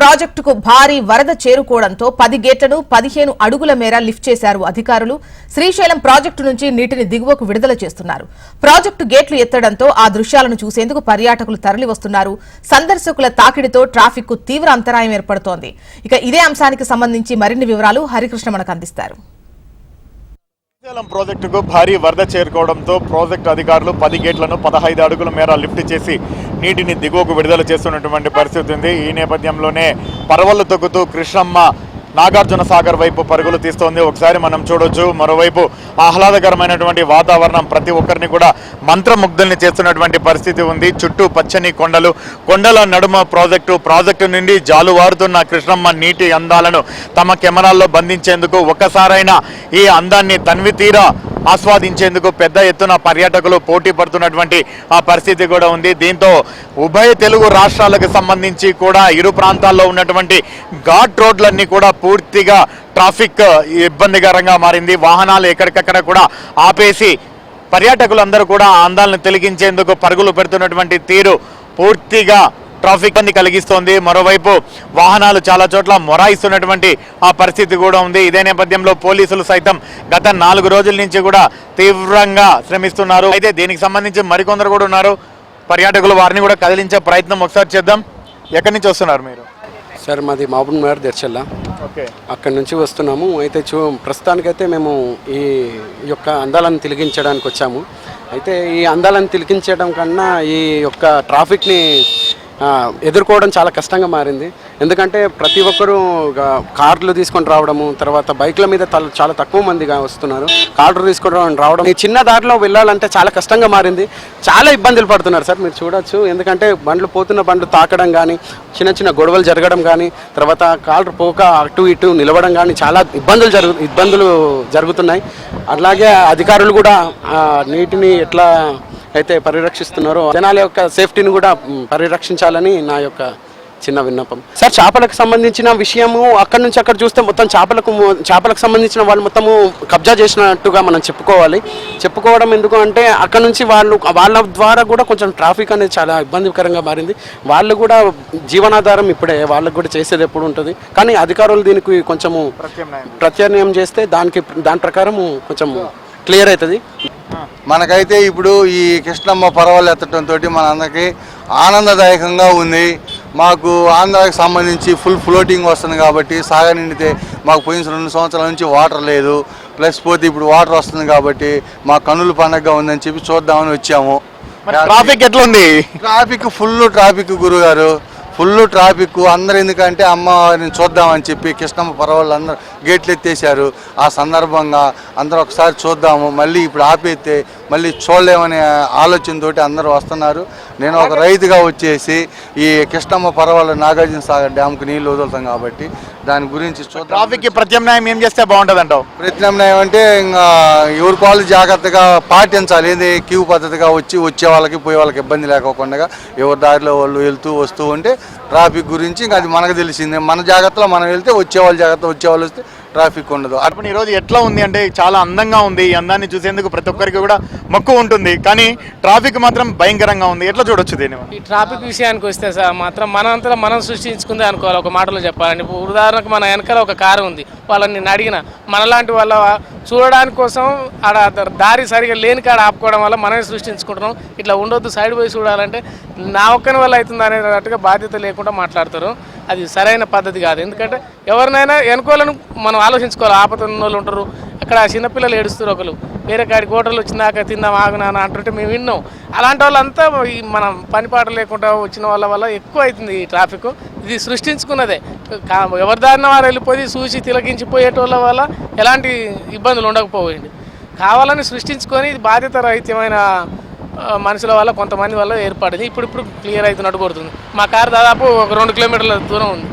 ప్రాజెక్టుకు భారీ వరద చేరుకోవడంతో పది గేట్లను పదిహేను అడుగుల మేర లిఫ్ట్ చేశారు అధికారులు. శ్రీశైలం ప్రాజెక్టు నుంచి నీటిని దిగువకు విడుదల చేస్తున్నారు. ప్రాజెక్టు గేట్లు ఎత్తడంతో ఆ దృశ్యాలను చూసేందుకు పర్యాటకులు తరలివస్తున్నారు. సందర్శకుల తాకిడితో ట్రాఫిక్కు తీవ్ర అంతరాయం ఏర్పడుతోంది. ఇక ఇదే అంశానికి సంబంధించి మరిన్ని వివరాలు హరికృష్ణ మనకు అందిస్తారు. శ్రీశైలం ప్రాజెక్టుకు భారీ వరద చేరుకోవడంతో ప్రాజెక్టు అధికారులు పది గేట్లను పదహైదు అడుగుల మేర లిఫ్ట్ చేసి నీటిని దిగువకు విడుదల చేస్తున్నటువంటి పరిస్థితి ఉంది. ఈ నేపథ్యంలోనే పరవలు తొక్కుతూ కృష్ణమ్మ నాగార్జున సాగర్ వైపు పరుగులు తీస్తోంది. ఒకసారి మనం చూడొచ్చు. మరోవైపు ఆహ్లాదకరమైనటువంటి వాతావరణం ప్రతి ఒక్కరిని కూడా మంత్రముగ్ధుల్ని చేస్తున్నటువంటి పరిస్థితి ఉంది. చుట్టూ పచ్చని కొండలు కొండల నడుమ ప్రాజెక్టు ప్రాజెక్టు నుండి జాలువారుతున్న కృష్ణమ్మ నీటి అందాలను తమ కెమెరాల్లో బంధించేందుకు ఒక్కసారైనా ఈ అందాన్ని తన్వితీరా ఆస్వాదించేందుకు పెద్ద ఎత్తున పర్యాటకులు పోటీ పడుతున్నటువంటి ఆ పరిస్థితి కూడా ఉంది. దీంతో ఉభయ తెలుగు రాష్ట్రాలకు సంబంధించి కూడా ఇరు ప్రాంతాల్లో ఉన్నటువంటి ఘాట్ రోడ్లన్నీ కూడా పూర్తిగా ట్రాఫిక్ ఇబ్బందికరంగా మారింది. వాహనాలు ఎక్కడికక్కడ కూడా ఆపేసి పర్యాటకులందరూ కూడా ఆందోళన అందాలను తొలగించేందుకు పరుగులు పెడుతున్నటువంటి తీరు పూర్తిగా ట్రాఫిక్ ఇబ్బంది కలిగిస్తోంది. మరోవైపు వాహనాలు చాలా చోట్ల మొరాయిస్తున్నటువంటి ఆ పరిస్థితి కూడా ఉంది. ఇదే నేపథ్యంలో పోలీసులు సైతం గత నాలుగు రోజుల నుంచి కూడా తీవ్రంగా శ్రమిస్తున్నారు. అయితే దీనికి సంబంధించి మరికొందరు కూడా ఉన్నారు. పర్యాటకులు వారిని కూడా కదిలించే ప్రయత్నం ఒకసారి చేద్దాం. ఎక్కడి నుంచి వస్తున్నారు మీరు? సార్ మాది మహబూబ్ నగర్ దర్శల్ల ఓకే. అక్కడి నుంచి వస్తున్నాము. అయితే చూ ప్రస్తుతానికైతే మేము ఈ యొక్క అందాలను తిలగించడానికి వచ్చాము. అయితే ఈ అందాలను తిలకించడం కన్నా ఈ యొక్క ట్రాఫిక్ని ఎదుర్కోవడం చాలా కష్టంగా మారింది. ఎందుకంటే ప్రతి ఒక్కరూ కార్లు తీసుకొని రావడము తర్వాత బైక్ల మీద చాలా తక్కువ మందిగా వస్తున్నారు. కార్లు తీసుకొని రావడం- ఈ చిన్న దారిలో వెళ్ళాలంటే చాలా కష్టంగా మారింది. చాలా ఇబ్బందులు పడుతున్నారు సార్ మీరు చూడొచ్చు. ఎందుకంటే బండ్లు పోతున్న బండ్లు తాకడం కానీ చిన్న చిన్న గొడవలు జరగడం కానీ తర్వాత కాళ్ళు పోక అటు ఇటు నిలవడం కానీ చాలా ఇబ్బందులు జరుగు ఇబ్బందులు జరుగుతున్నాయి. అలాగే అధికారులు కూడా నీటిని ఎట్లా అయితే పరిరక్షిస్తున్నారో జనాల యొక్క సేఫ్టీని కూడా పరిరక్షించాలని నా యొక్క చిన్న విన్నపం. సార్ చేపలకు సంబంధించిన విషయము అక్కడ నుంచి అక్కడ చూస్తే మొత్తం చేపలకు చేపలకు సంబంధించిన వాళ్ళు మొత్తము కబ్జా చేసినట్టుగా మనం చెప్పుకోవాలి. చెప్పుకోవడం ఎందుకు అంటే అక్కడ నుంచి వాళ్ళు వాళ్ళ ద్వారా కూడా కొంచెం ట్రాఫిక్ అనేది చాలా ఇబ్బందికరంగా మారింది. వాళ్ళు కూడా జీవనాధారం ఇప్పుడే వాళ్ళకు కూడా చేసేది ఎప్పుడు ఉంటుంది. కానీ అధికారులు దీనికి కొంచెము ప్రత్యామ్నాయం చేస్తే దానికి దాని ప్రకారం కొంచెం క్లియర్ అవుతుంది. మనకైతే ఇప్పుడు ఈ కృష్ణమ్మ పర్వాలు ఎత్తడం తోటి మనందరికీ ఆనందదాయకంగా ఉంది. మాకు ఆంధ్రాకి సంబంధించి ఫుల్ ఫ్లోటింగ్ వస్తుంది కాబట్టి సాగర్ నిండితే మాకు పోయిన రెండు సంవత్సరాల నుంచి వాటర్ లేదు. ప్లస్ పోతే ఇప్పుడు వాటర్ వస్తుంది కాబట్టి మా కన్నుల పండగగా ఉందని చెప్పి చూద్దామని వచ్చాము. ట్రాఫిక్ ఎట్లుంది? ట్రాఫిక్ ఫుల్ ట్రాఫిక్ గురుగారు. ఫుల్ ట్రాఫిక్ అందరు ఎందుకంటే అమ్మవారిని చూద్దామని చెప్పి కృష్ణమ్మ పర్వాళ్ళు అందరూ గేట్లు ఎత్తేసారు ఆ సందర్భంగా అందరూ ఒకసారి చూద్దాము మళ్ళీ ఇప్పుడు ఆపేస్తే మళ్ళీ చూడలేమనే ఆలోచనతోటి అందరూ వస్తున్నారు. నేను ఒక రైతుగా వచ్చేసి ఈ కృష్ణమ్మ పర్వాలు నాగార్జున సాగర్ డ్యామ్కి నీళ్ళు వదులుతాం కాబట్టి దాని గురించి ట్రాఫిక్కి ప్రత్యామ్నాయం ఏం చేస్తే బాగుంటుంది అంటావు ప్రత్యామ్నాయం అంటే ఇంకా ఎవరికి వాళ్ళు జాగ్రత్తగా పాటించాలి. ఏది? క్యూ పద్ధతిగా వచ్చి వచ్చే వాళ్ళకి పోయే వాళ్ళకి ఇబ్బంది లేకోకుండా ఎవరి దారిలో వాళ్ళు వెళ్తూ వస్తూ ఉంటే ట్రాఫిక్ గురించి ఇంకా అది మనకు తెలిసిందే. మన జాగ్రత్తలో మనం వెళ్తే వచ్చే వాళ్ళ జాగ్రత్త వచ్చే వాళ్ళు వస్తే ట్రాఫిక్ ఉండదు. అప్పుడు ఈ రోజు ఎట్లా ఉంది అంటే చాలా అందంగా ఉంది. ఈ అందాన్ని చూసేందుకు ప్రతి ఒక్కరికి కూడా మక్కువ ఉంటుంది. కానీ ట్రాఫిక్ మాత్రం భయంకరంగా ఉంది. ఎట్లా చూడొచ్చు దీని ఈ ట్రాఫిక్ విషయానికి వస్తే సార్ మాత్రం మనంతా మనం సృష్టించుకుందే అనుకోవాలి. ఒక మాటలో చెప్పాలండి ఉదాహరణకు మన వెనకాల ఒక కారు ఉంది. వాళ్ళని నేను అడిగిన మనలాంటి వాళ్ళ చూడడానికి కోసం ఆడ దారి సరిగా లేని కాడ ఆపుకోవడం వల్ల మనమే సృష్టించుకుంటున్నాం. ఇట్లా ఉండొద్దు సైడ్ పోయి చూడాలంటే నా ఒక్కని వల్ల అవుతుంది అనేటట్టుగా బాధ్యత లేకుండా మాట్లాడతారు. అది సరైన పద్ధతి కాదు. ఎందుకంటే ఎవరినైనా వెనుకోవాలని మనం ఆలోచించుకోవాలి. ఆపద ఉన్న వాళ్ళు ఉంటారు. అక్కడ చిన్నపిల్లలు ఏడుస్తారు ఒకరు వేరే కాడి హోటల్ వచ్చినాక తిందాం ఆగునాను అంటుంటే మేము విన్నాం. అలాంటి వాళ్ళంతా ఈ మనం పనిపాట లేకుండా వచ్చిన వాళ్ళ వల్ల ఎక్కువ అవుతుంది ఈ ట్రాఫిక్. ఇది సృష్టించుకున్నదే. కా- ఎవరి దారిన వారు వెళ్ళిపోయి చూసి తిలకించిపోయేటోళ్ళ వల్ల ఎలాంటి ఇబ్బందులు ఉండకపోయింది. కావాలని సృష్టించుకొని ఇది బాధ్యత రహితమైన మనుషుల వల్ల కొంతమంది వల్ల ఏర్పడింది. ఇప్పుడు ఇప్పుడు క్లియర్ అవుతున్నట్టు కొడుతుంది. మా కారు దాదాపు ఒక రెండు కిలోమీటర్ల దూరం ఉంది.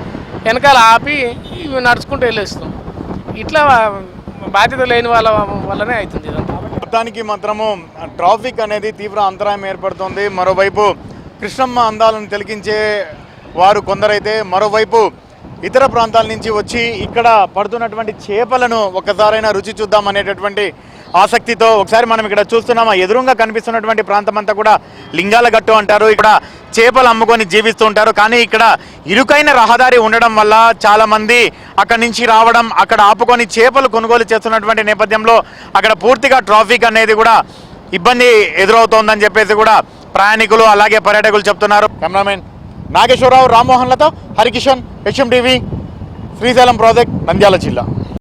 వెనకాల ఆపి ఇవి నడుచుకుంటూ వెళ్ళేస్తాం. ఇట్లా బాధ్యత లేని వాళ్ళ వల్లనే అవుతుంది మొత్తానికి మాత్రము ట్రాఫిక్ అనేది తీవ్ర అంతరాయం ఏర్పడుతుంది. మరోవైపు కృష్ణమ్మ అందాలను తిలకించే వారు కొందరైతే మరోవైపు ఇతర ప్రాంతాల నుంచి వచ్చి ఇక్కడ పడుతున్నటువంటి చేపలను ఒకసారైనా రుచి చూద్దాం అనేటటువంటి ఆసక్తితో ఒకసారి మనం ఇక్కడ చూస్తున్నాము? ఎదురుగా కనిపిస్తున్నటువంటి ప్రాంతం అంతా కూడా లింగాల గట్టు అంటారు. ఇక్కడ చేపలు అమ్ముకొని జీవిస్తూ ఉంటారు. కానీ ఇక్కడ ఇరుకైన రహదారి ఉండడం వల్ల చాలామంది అక్కడి నుంచి రావడం అక్కడ ఆపుకొని చేపలు కొనుగోలు చేస్తున్నటువంటి నేపథ్యంలో అక్కడ పూర్తిగా ట్రాఫిక్ అనేది కూడా ఇబ్బంది ఎదురవుతోందని చెప్పేసి కూడా ప్రయాణికులు అలాగే పర్యాటకులు చెప్తున్నారు. కెమెరామెన్ నాగేశ్వరరావు రామ్మోహన్లతో హరికిషన్ హెచ్ఎండివి శ్రీశైలం ప్రాజెక్ట్ నంద్యాల జిల్లా.